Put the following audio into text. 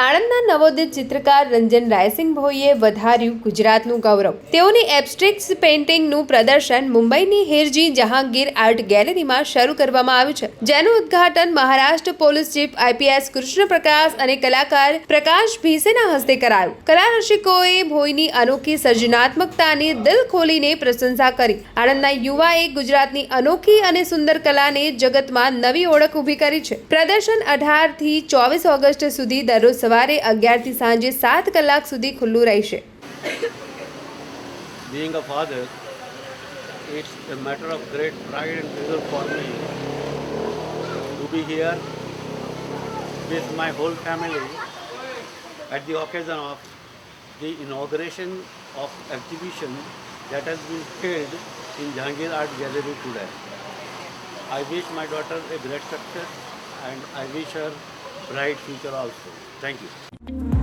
આણંદના નવોદિત ચિત્રકાર રંજન રાયસિંહ ભોઈએ વધાર્યું ગુજરાતનું ગૌરવ. તેઓની એબ્સ્ટ્રેક્ટ પેઇન્ટિંગનું પ્રદર્શન મુંબઈની હિરજી જહાંગીર આર્ટ ગેલેરીમાં શરૂ કરવામાં આવ્યું છે, જેનું ઉદ્ઘાટન Maharashtra police chief IPS Krishna Prakash અને કલાકાર પ્રકાશ ભીસેના હસ્તે કરાયું. કલા રસિકોએ ભોઈની અનોખી સર્જનાત્મકતાની દિલ ખોલીને પ્રશંસા કરી. આણંદના યુવાએ ગુજરાતની અનોખી અને સુંદર કલાને જગતમાં નવી ઓળખ ઊભી કરી છે. પ્રદર્શન અઢારથી ચોવીસ ઓગસ્ટ સુધી દરરોજ સવારે અગિયારથી સાંજે સાત કલાક સુધી ખુલ્લું રહેશે Being a father, it's a matter of great pride and pleasure for me to be here with my whole family at the occasion of the inauguration of exhibition that has been held in Jahangir Art Gallery today. I wish my daughter a great success and I wish her bright future also. Thank you.